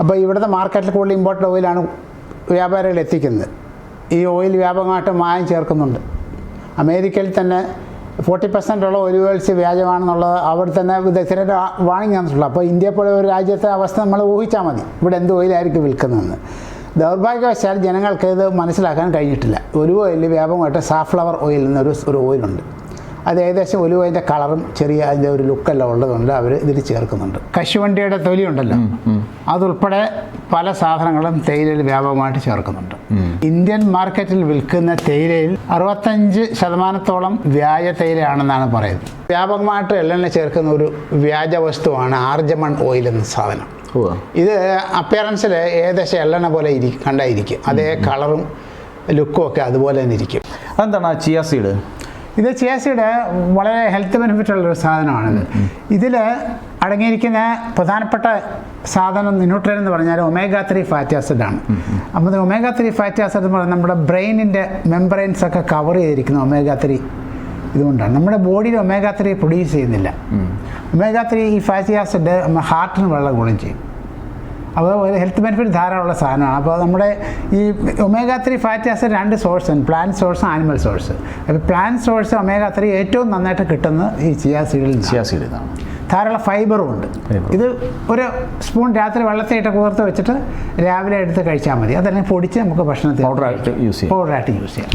അപ്പോൾ ഇവിടുത്തെ മാർക്കറ്റിൽ കൂടുതൽ ഇമ്പോർട്ടഡ് ഓയിലാണ് വ്യാപാരികൾ എത്തിക്കുന്നത്. ഈ ഓയിൽ വ്യാപകമായിട്ട് മായം ചേർക്കുന്നുണ്ട്. അമേരിക്കയിൽ തന്നെ ഫോർട്ടി പെർസെന്റ് ഉള്ള ഒരു ഓയിൽസ് വ്യാജമാണെന്നുള്ളത് അവിടെ തന്നെ വിദഗ്ധരുടെ വാണിംഗ് തന്നിട്ടുള്ളൂ അപ്പോൾ ഇന്ത്യ പോലെ ഒരു രാജ്യത്തെ അവസ്ഥ നമ്മൾ ഊഹിച്ചാൽ മതി. ഇവിടെ എന്ത് ഓയിലായിരിക്കും വിൽക്കുന്നതെന്ന്. ദൗർഭാഗ്യവശാൽ ജനങ്ങൾക്ക് ഇത് മനസ്സിലാക്കാൻ കഴിഞ്ഞിട്ടില്ല. ഒരു ഓയിൽ വ്യാപകമായിട്ട് സാഫ്ലവർ ഓയിൽ എന്നൊരു ഒരു ഓയിലുണ്ട് അത് ഏകദേശം ഒലിവ് അതിന്റെ കളറും ചെറിയ അതിന്റെ ഒരു ലുക്കെല്ലാം ഉള്ളതുകൊണ്ട് അവർ ഇതിൽ ചേർക്കുന്നുണ്ട്. കശുവണ്ടിയുടെ തൊലി ഉണ്ടല്ലോ അതുൾപ്പെടെ പല സാധനങ്ങളും തേയിലയിൽ വ്യാപകമായിട്ട് ചേർക്കുന്നുണ്ട്. ഇന്ത്യൻ മാർക്കറ്റിൽ വിൽക്കുന്ന തേയിലയിൽ അറുപത്തഞ്ച് ശതമാനത്തോളം വ്യാജ തേയിലയാണെന്നാണ് പറയുന്നത്. വ്യാപകമായിട്ട് എള്ളെണ്ണ ചേർക്കുന്ന ഒരു വ്യാജ വസ്തുവാണ് ആർജമൺ ഓയിൽ എന്ന സാധനം. ഇത് അപ്പിയറൻസിൽ ഏകദേശം എള്ളെണ്ണ പോലെ ഇരിക്കും കണ്ടായിരിക്കും. അതേ കളറും ലുക്കും ഒക്കെ അതുപോലെ തന്നെ ഇരിക്കും. അതെന്താണ് ചിയാ ചിയ സീഡ്? ഇത് ചേച്ചിയുടെ വളരെ ഹെൽത്ത് ബെനിഫിറ്റ് ഉള്ളൊരു സാധനമാണിത്. ഇതിൽ അടങ്ങിയിരിക്കുന്ന പ്രധാനപ്പെട്ട സാധനം ന്യൂട്രൻ എന്ന് പറഞ്ഞാൽ ഒമേഗ ത്രീ ഫാറ്റി ആസിഡ് ആണ്. അപ്പോൾ ഒമേഗ ത്രീ ഫാറ്റി ആസിഡ് എന്ന് പറഞ്ഞാൽ നമ്മുടെ ബ്രെയിനിന്റെ മെമ്പറൈൻസ് ഒക്കെ കവർ ചെയ്തിരിക്കുന്ന ഒമേഗ ത്രീ ഇതുകൊണ്ടാണ്. നമ്മുടെ ബോഡിയിൽ ഒമേഗ ത്രീ പ്രൊഡ്യൂസ് ചെയ്യുന്നില്ല. ഒമേഗ ത്രീ ഈ ഫാറ്റി ആസിഡ് ഹാർട്ടിന് വളരെ ഗുണം ചെയ്യും. അപ്പോൾ ഒരു ഹെൽത്ത് ബെനിഫിറ്റ് ധാരാളമുള്ള സാധനമാണ്. അപ്പോൾ നമ്മുടെ ഈ ഒമേഗ ത്രീ ഫാറ്റി ആസിഡ് രണ്ട് സോഴ്സാണ് ഉണ്ട് പ്ലാന്റ് സോഴ്സ് ആനിമൽ സോഴ്സ് അപ്പോൾ പ്ലാന്റ് സോഴ്സ് ഒമേഗ ത്രീ ഏറ്റവും നന്നായിട്ട് കിട്ടുന്നത് ഈ ചിയാ സീഡിൽ ചിയാ സീഡിൽ സീഡ് ഇതാണ് ധാരാളം ഫൈബറും ഉണ്ട്. ഇത് ഒരു സ്പൂൺ രാത്രി വെള്ളത്തിലിട്ട് കുതിർത്ത് വെച്ചിട്ട് രാവിലെ എടുത്ത് കഴിച്ചാൽ മതി. അതല്ലെങ്കിൽ പൊടിച്ച് നമുക്ക് ഭക്ഷണത്തിൽ പൗഡറായിട്ട് യൂസ് ചെയ്യാം. പൗഡറായിട്ട് യൂസ് ചെയ്യാം.